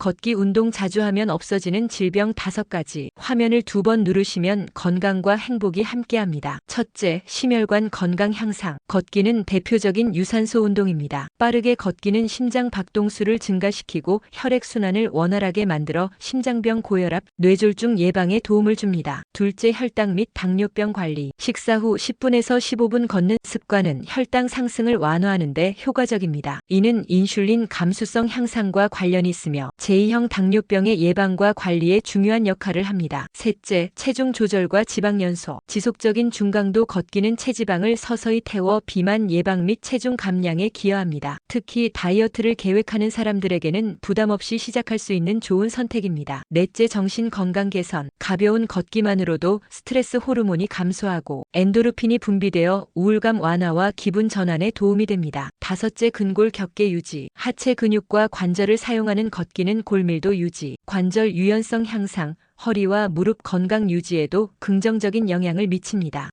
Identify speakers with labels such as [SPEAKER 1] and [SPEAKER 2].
[SPEAKER 1] 걷기 운동 자주 하면 없어지는 질병 5가지. 화면을 두 번 누르시면 건강과 행복이 함께합니다. 첫째, 심혈관 건강 향상. 걷기는 대표적인 유산소 운동입니다. 빠르게 걷기는 심장 박동수를 증가시키고 혈액순환을 원활하게 만들어 심장병 고혈압, 뇌졸중 예방에 도움을 줍니다. 둘째, 혈당 및 당뇨병 관리. 식사 후 10분에서 15분 걷는 습관은 혈당 상승을 완화하는 데 효과적입니다. 이는 인슐린 감수성 향상과 관련이 있으며 제2형 당뇨병의 예방과 관리에 중요한 역할을 합니다. 셋째, 체중 조절과 지방 연소. 지속적인 중강도 걷기는 체지방을 서서히 태워 비만 예방 및 체중 감량에 기여합니다. 특히 다이어트를 계획하는 사람들에게는 부담 없이 시작할 수 있는 좋은 선택입니다. 넷째, 정신 건강 개선. 가벼운 걷기만으로도 스트레스 호르몬이 감소하고 엔도르핀이 분비되어 우울감 완화와 기분 전환에 도움이 됩니다. 다섯째, 근골 격계 유지. 하체 근육과 관절을 사용하는 걷기는 골밀도 유지, 관절 유연성 향상, 허리와 무릎 건강 유지에도 긍정적인 영향을 미칩니다.